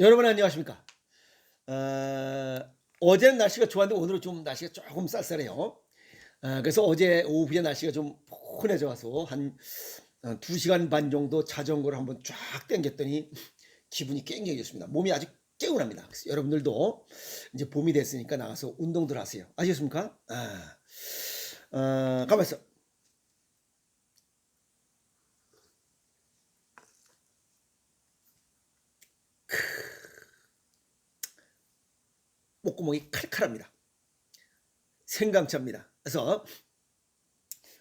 여러분 안녕하십니까? 어, 어제는 날씨가 좋았는데 오늘은 좀 날씨가 조금 쌀쌀해요. 어, 그래서 어제 오후에 날씨가 좀 포근해져 와서 한 어, 2시간 반 정도 자전거를 한번 쫙 당겼더니 기분이 좋습니다. 몸이 아주 개운합니다. 그래서 여러분들도 이제 봄이 됐으니까 나가서 운동들 하세요. 아시겠습니까? 아, 어, 가만있어. 목구멍이 칼칼합니다. 생강차입니다. 그래서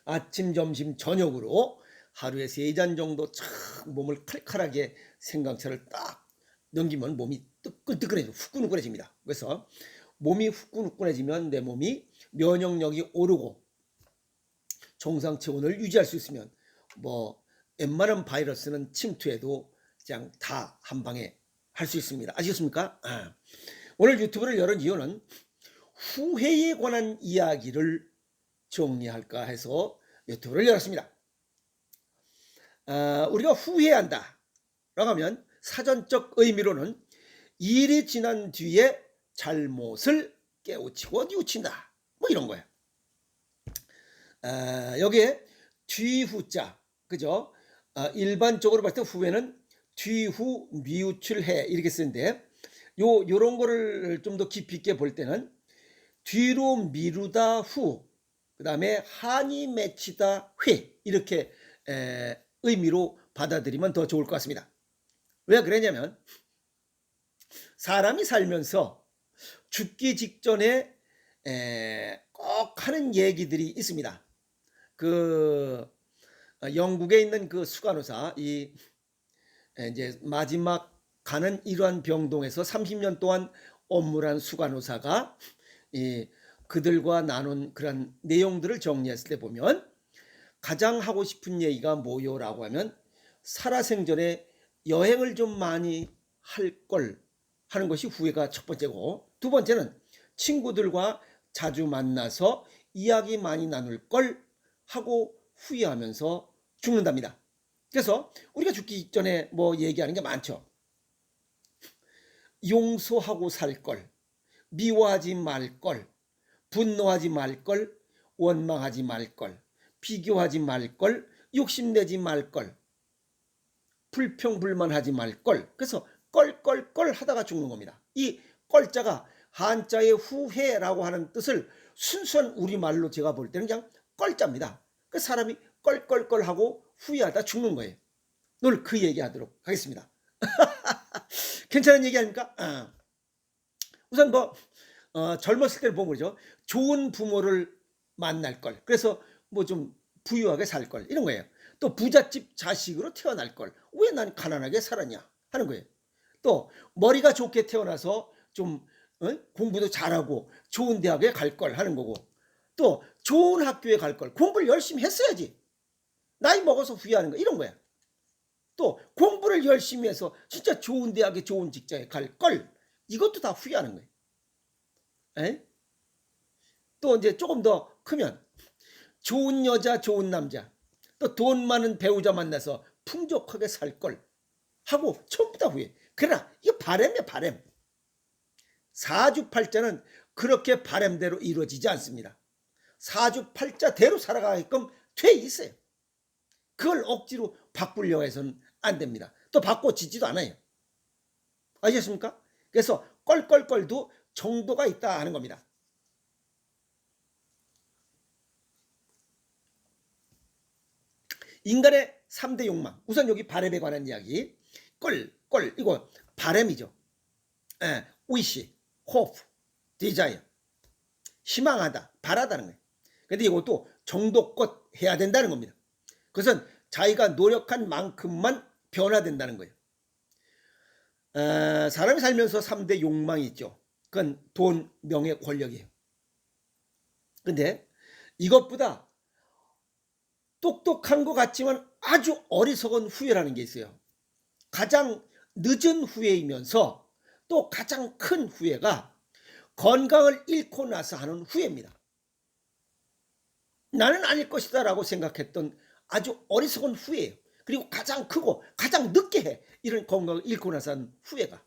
아침, 점심, 저녁으로 하루에 세 잔 정도 착 몸을 칼칼하게 생강차를 딱 넘기면 몸이 뜨끈뜨끈해지고 후끈후끈해집니다. 그래서 몸이 후끈후끈해지면 내 몸이 면역력이 오르고 정상 체온을 유지할 수 있으면 뭐 웬만한 바이러스는 침투해도 그냥 다 한 방에 할 수 있습니다. 아시겠습니까? 아. 오늘 유튜브를 열은 이유는 후회에 관한 이야기를 정리할까 해서 유튜브를 열었습니다. 아, 우리가 후회한다 라고 하면 사전적 의미로는 일이 지난 뒤에 잘못을 깨우치고 뉘우친다 뭐 이런 거예요. 아, 여기에 뒤후자 그죠? 아, 일반적으로 봤을 때 후회는 뒤후 미우출해 이렇게 쓰는데 요 요런 거를 좀 더 깊이 있게 볼 때는 뒤로 미루다 후 그다음에 한이 맺히다 회 이렇게 에, 의미로 받아들이면 더 좋을 것 같습니다. 왜 그러냐면 사람이 살면서 죽기 직전에 에, 꼭 하는 얘기들이 있습니다. 그 어, 영국에 있는 그 수간호사 이 에, 이제 마지막 가는 이러한 병동에서 30년 동안 업무를 한 수간호사가 이 그들과 나눈 그런 내용들을 정리했을 때 보면 가장 하고 싶은 얘기가 뭐요라고 하면 살아생전에 여행을 좀 많이 할 걸 하는 것이 후회가 첫 번째고 두 번째는 친구들과 자주 만나서 이야기 많이 나눌 걸 하고 후회하면서 죽는답니다. 그래서 우리가 죽기 전에 뭐 얘기하는 게 많죠. 용서하고 살 걸, 미워하지 말 걸, 분노하지 말 걸, 원망하지 말 걸, 비교하지 말 걸, 욕심내지 말 걸, 불평불만하지 말 걸. 그래서 껄껄껄 하다가 죽는 겁니다. 이 껄자가 한자의 후회라고 하는 뜻을 순수한 우리말로 제가 볼 때는 그냥 껄자입니다. 그 사람이 껄껄껄 하고 후회하다 죽는 거예요. 오늘 그 얘기하도록 하겠습니다. 괜찮은 얘기 아닙니까? 아. 우선 뭐 어, 젊었을 때를 보면 그러죠. 좋은 부모를 만날 걸. 그래서 뭐 좀 부유하게 살 걸. 이런 거예요. 또 부잣집 자식으로 태어날 걸. 왜 난 가난하게 살았냐 하는 거예요. 또 머리가 좋게 태어나서 좀 어? 공부도 잘하고 좋은 대학에 갈 걸 하는 거고 또 좋은 학교에 갈 걸. 공부를 열심히 했어야지. 나이 먹어서 후회하는 거 이런 거야. 또 공부를 열심히 해서 진짜 좋은 대학에 좋은 직장에 갈 걸 이것도 다 후회하는 거예요. 에? 또 이제 조금 더 크면 좋은 여자, 좋은 남자, 또 돈 많은 배우자 만나서 풍족하게 살 걸 하고 전부 다 후회. 그러나 이거 바램이야 바램. 사주팔자는 그렇게 바램대로 이루어지지 않습니다. 사주팔자대로 살아가게끔 돼 있어요. 그걸 억지로 바꾸려고 해서는 안 됩니다. 또 바꿔지지도 않아요. 아시겠습니까? 그래서 껄껄껄도 정도가 있다 하는 겁니다. 인간의 3대 욕망. 우선 여기 바램에 관한 이야기. 껄, 껄. 이거 바램이죠. 예, 위시, 호프, 디자이어. 희망하다, 바라다는 거예요. 근데 이것도 정도껏 해야 된다는 겁니다. 그것은 자기가 노력한 만큼만 변화된다는 거예요. 어, 사람이 살면서 3대 욕망이 있죠. 그건 돈, 명예, 권력이에요. 근데 이것보다 똑똑한 것 같지만 아주 어리석은 후회라는 게 있어요. 가장 늦은 후회이면서 또 가장 큰 후회가 건강을 잃고 나서 하는 후회입니다. 나는 아닐 것이다 라고 생각했던 아주 어리석은 후회예요. 그리고 가장 크고 가장 늦게 해. 이런 건강을 잃고 하는 후회가.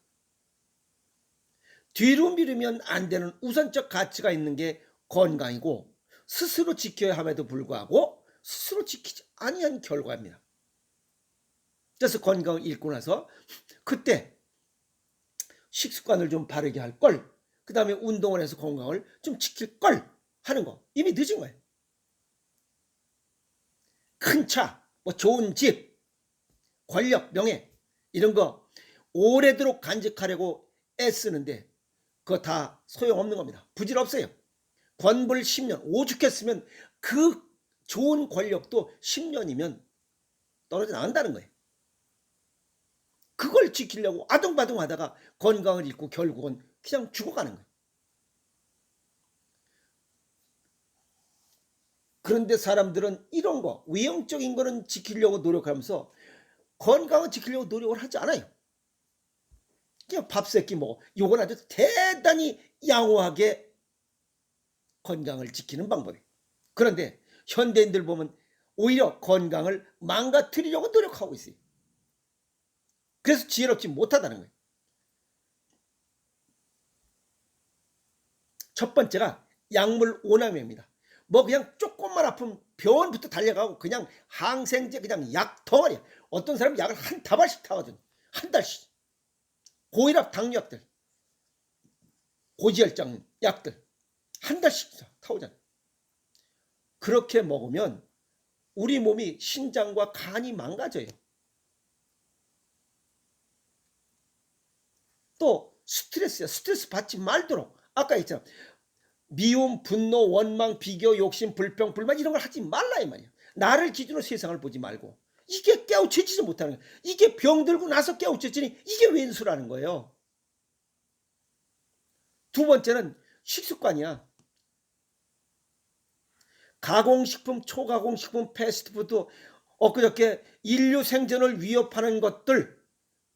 뒤로 미루면 안 되는 우선적 가치가 있는 게 건강이고 스스로 지켜야 함에도 불구하고 스스로 지키지 아니한 결과입니다. 그래서 건강을 잃고 나서 그때 식습관을 좀 바르게 할 걸, 그 다음에 운동을 해서 건강을 좀 지킬 걸 하는 거 이미 늦은 거예요. 큰 차, 뭐 좋은 집, 권력, 명예 이런 거 오래도록 간직하려고 애쓰는데 그거 다 소용없는 겁니다. 부질없어요. 권불 10년, 오죽했으면 그 좋은 권력도 10년이면 떨어져 나간다는 거예요. 그걸 지키려고 아둥바둥 하다가 건강을 잃고 결국은 그냥 죽어가는 거예요. 그런데 사람들은 이런 거, 외형적인 거는 지키려고 노력하면서 건강을 지키려고 노력을 하지 않아요. 그냥 밥 세끼 먹어. 요건 아주 대단히 양호하게 건강을 지키는 방법이에요. 그런데 현대인들 보면 오히려 건강을 망가뜨리려고 노력하고 있어요. 그래서 지혜롭지 못하다는 거예요. 첫 번째가 약물 오남입니다. 뭐 그냥 조금만 아프면 병원부터 달려가고 그냥 항생제 그냥 약 덩어리야. 어떤 사람은 약을 한 다발씩 타거든. 한 달씩. 고혈압 당뇨약들. 고지혈증 약들. 한 달씩 타오잖아. 그렇게 먹으면 우리 몸이 신장과 간이 망가져요. 또 스트레스야. 스트레스 받지 말도록. 아까 했잖아. 미움, 분노, 원망, 비교, 욕심, 불평, 불만 이런 걸 하지 말라 이 말이야. 나를 기준으로 세상을 보지 말고 이게 깨우쳐지지 못하는 거야. 이게 병들고 나서 깨우쳐지니 이게 왼수라는 거예요. 두 번째는 식습관이야. 가공식품, 초가공식품, 패스트푸드, 엊그저께 인류 생존을 위협하는 것들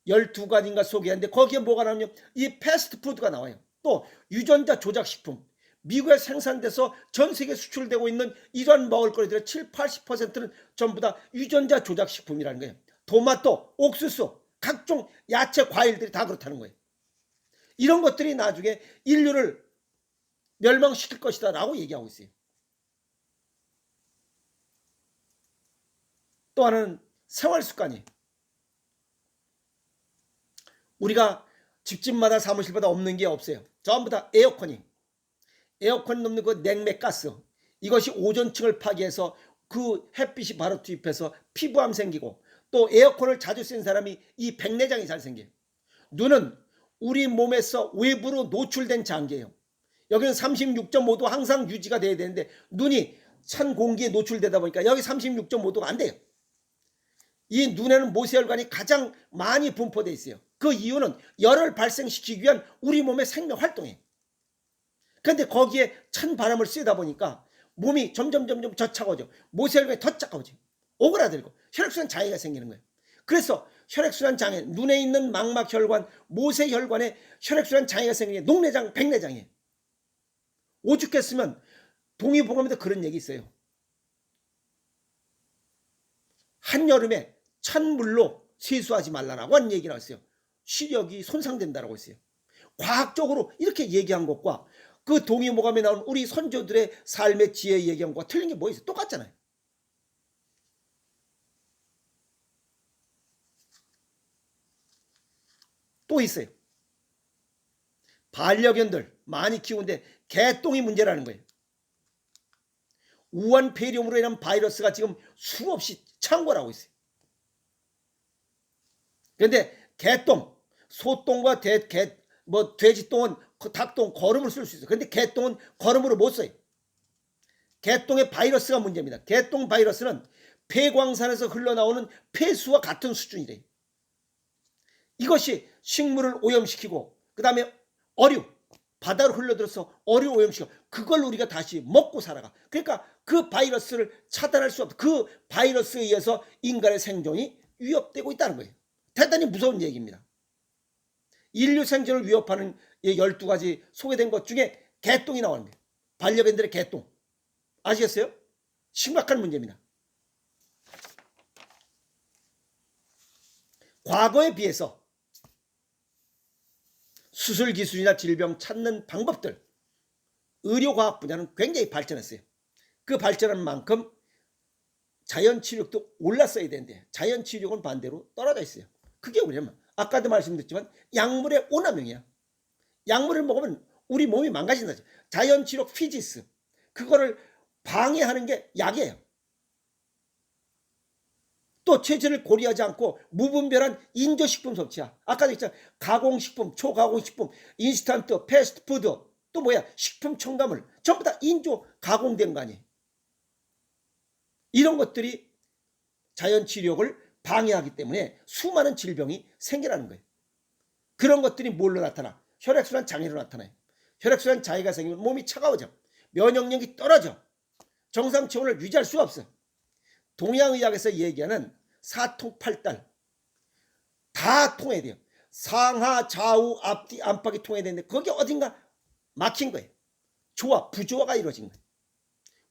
12가지인가 소개했는데 거기에 뭐가 나오냐면 이 패스트푸드가 나와요. 또 유전자 조작식품, 미국에 생산돼서 전 세계 수출되고 있는 이러한 먹을거리들의 7, 80%는 전부 다 유전자 조작 식품이라는 거예요. 토마토, 옥수수, 각종 야채, 과일들이 다 그렇다는 거예요. 이런 것들이 나중에 인류를 멸망시킬 것이다 라고 얘기하고 있어요. 또 하나는 생활 습관이 우리가 집집마다 사무실마다 없는 게 없어요. 전부 다 에어컨이 에어컨 넘는 그 냉매가스 이것이 오존층을 파괴해서 그 햇빛이 바로 투입해서 피부암 생기고 또 에어컨을 자주 쓴 사람이 이 백내장이 잘 생겨요. 눈은 우리 몸에서 외부로 노출된 장기예요. 여기는 36.5도 항상 유지가 돼야 되는데 눈이 찬 공기에 노출되다 보니까 여기 36.5도가 안 돼요. 이 눈에는 모세혈관이 가장 많이 분포되어 있어요. 그 이유는 열을 발생시키기 위한 우리 몸의 생명 활동이에요. 그런데 거기에 찬 바람을 쐬다 보니까 몸이 점점 점점 저차가워져. 모세혈관이 더 차가워져. 오그라들고 혈액순환 장애가 생기는 거예요. 그래서 혈액순환 장애, 눈에 있는 망막 혈관, 모세 혈관에 혈액순환 장애가 생기는 게 녹내장, 백내장이에요. 오죽했으면 동의보감에도 그런 얘기 있어요. 한여름에 찬물로 세수하지 말라라고 한 얘기가 있어요. 시력이 손상된다라고 했어요. 과학적으로 이렇게 얘기한 것과 그 동의모감에 나온 우리 선조들의 삶의 지혜 것과 틀린 게 뭐 있어요? 똑같잖아요. 또 있어요. 반려견들 많이 키우는데 개똥이 문제라는 거예요. 우한 폐렴으로 인한 바이러스가 지금 수없이 창궐하고 있어요. 그런데 개똥, 소똥과 대, 개, 뭐 돼지똥은 그 닭똥 거름을 쓸 수 있어요. 그런데 개똥은 거름으로 못 써요. 개똥의 바이러스가 문제입니다. 개똥 바이러스는 폐광산에서 흘러나오는 폐수와 같은 수준이래요. 이것이 식물을 오염시키고 그 다음에 어류 바다로 흘러들어서 어류 오염시켜 그걸 우리가 다시 먹고 살아가. 그러니까 그 바이러스를 차단할 수 없. 그 바이러스에 의해서 인간의 생존이 위협되고 있다는 거예요. 대단히 무서운 얘기입니다. 인류 생존을 위협하는 12가지 소개된 것 중에 개똥이 나옵니다. 반려견들의 개똥. 아시겠어요? 심각한 문제입니다. 과거에 비해서 수술 기술이나 질병 찾는 방법들, 의료과학 분야는 굉장히 발전했어요. 그 발전한 만큼 자연 치료도 올랐어야 되는데 자연 치료는 반대로 떨어져 있어요. 그게 뭐냐면 아까도 말씀드렸지만 약물의 오남용이야. 약물을 먹으면 우리 몸이 망가진다. 자연 치료 피지스 그거를 방해하는 게 약이에요. 또 체질을 고려하지 않고 무분별한 인조식품 섭취야. 아까도 했잖아. 가공식품, 초가공식품, 인스턴트, 패스트푸드, 또 뭐야 식품 첨가물 전부 다 인조 가공된 거 아니에요. 이런 것들이 자연 치료를 방해하기 때문에 수많은 질병이 생겨나는 거예요. 그런 것들이 뭘로 나타나? 혈액순환 장애로 나타나요. 혈액순환 장애가 생기면 몸이 차가워져. 면역력이 떨어져. 정상 체온을 유지할 수가 없어. 동양의학에서 얘기하는 사통팔달 다 통해야 돼요. 상하, 좌우, 앞뒤, 안팎이 통해야 되는데 거기 어딘가 막힌 거예요. 조화, 부조화가 이루어진 거예요.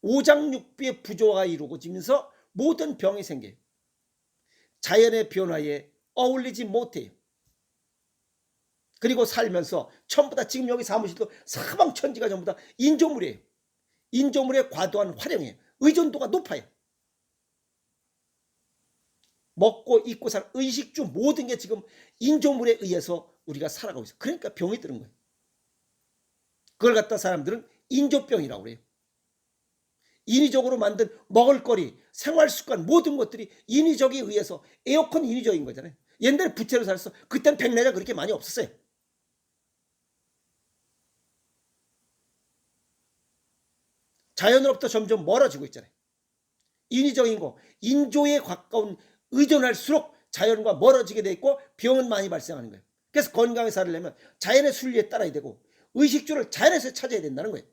오장육부의 부조화가 이루어지면서 모든 병이 생겨요. 자연의 변화에 어울리지 못해요. 그리고 살면서 전부 다 지금 여기 사무실도 사방천지가 전부 다 인조물이에요. 인조물의 과도한 활용에 의존도가 높아요. 먹고 입고 사는 의식주 모든 게 지금 인조물에 의해서 우리가 살아가고 있어요. 그러니까 병이 드는 거예요. 그걸 갖다 사람들은 인조병이라고 그래요. 인위적으로 만든 먹을거리, 생활습관 모든 것들이 인위적에 의해서 에어컨 인위적인 거잖아요. 옛날에 부채로 살았어. 그땐 백내장 그렇게 많이 없었어요. 자연으로부터 점점 멀어지고 있잖아요. 인위적인 거, 인조에 가까운 의존할수록 자연과 멀어지게 돼 있고 병은 많이 발생하는 거예요. 그래서 건강하게 살려면 자연의 순리에 따라야 되고 의식주를 자연에서 찾아야 된다는 거예요.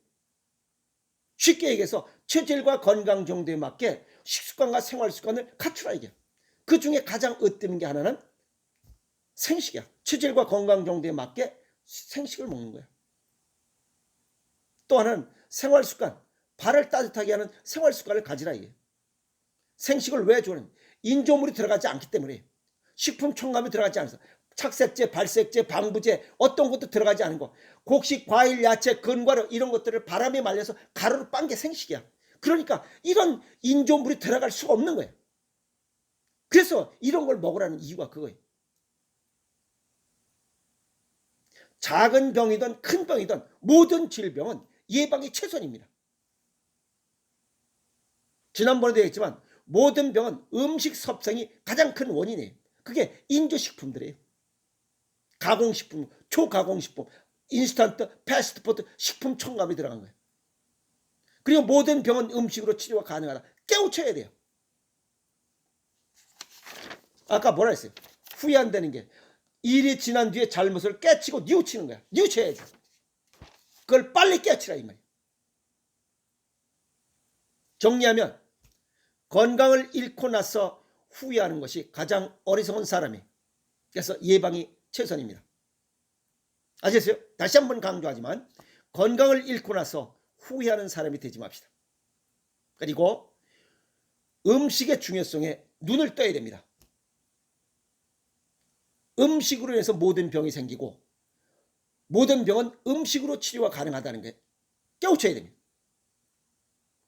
쉽게 얘기해서 체질과 건강 정도에 맞게 식습관과 생활 습관을 갖추라 이게. 그 중에 가장 으뜸인 게 하나는 생식이야. 체질과 건강 정도에 맞게 생식을 먹는 거야. 또 하나는 생활 습관. 발을 따뜻하게 하는 생활 습관을 가지라 이게. 생식을 왜 좋아하는? 인조물이 들어가지 않기 때문에 식품 첨가물이 들어가지 않아서 착색제, 발색제, 방부제 어떤 것도 들어가지 않은 거. 곡식, 과일, 야채, 근과류 이런 것들을 바람에 말려서 가루로 빤 게 생식이야. 그러니까 이런 인조물이 들어갈 수가 없는 거예요. 그래서 이런 걸 먹으라는 이유가 그거예요. 작은 병이든 큰 병이든 모든 질병은 예방이 최선입니다. 지난번에도 얘기했지만 모든 병은 음식 섭성이 가장 큰 원인이에요. 그게 인조식품들이에요. 가공식품, 초가공식품, 인스턴트, 패스트푸드, 식품 첨가물이 들어간 거예요. 그리고 모든 병은 음식으로 치료가 가능하다. 깨우쳐야 돼요. 아까 뭐라 했어요? 후회 안 되는 게 일이 지난 뒤에 잘못을 깨치고 뉘우치는 거야. 뉘우쳐야지. 그걸 빨리 깨치라 이 말이에요. 정리하면 건강을 잃고 나서 후회하는 것이 가장 어리석은 사람이 그래서 예방이 최선입니다. 아셨어요? 다시 한번 강조하지만 건강을 잃고 나서 후회하는 사람이 되지 맙시다. 그리고 음식의 중요성에 눈을 떠야 됩니다. 음식으로 인해서 모든 병이 생기고 모든 병은 음식으로 치료가 가능하다는 게 깨우쳐야 됩니다.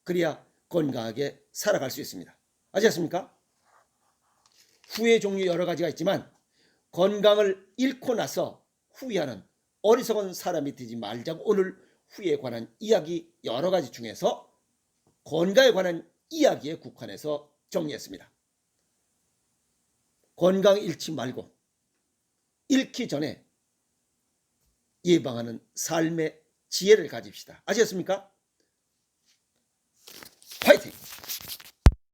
그래야 건강하게 살아갈 수 있습니다. 아셨습니까? 후회 종류 여러 가지가 있지만 건강을 잃고 나서 후회하는 어리석은 사람이 되지 말자고 오늘 후회에 관한 이야기 여러 가지 중에서 건강에 관한 이야기에 국한해서 정리했습니다. 건강 잃지 말고 잃기 전에 예방하는 삶의 지혜를 가집시다. 아셨습니까? 화이팅!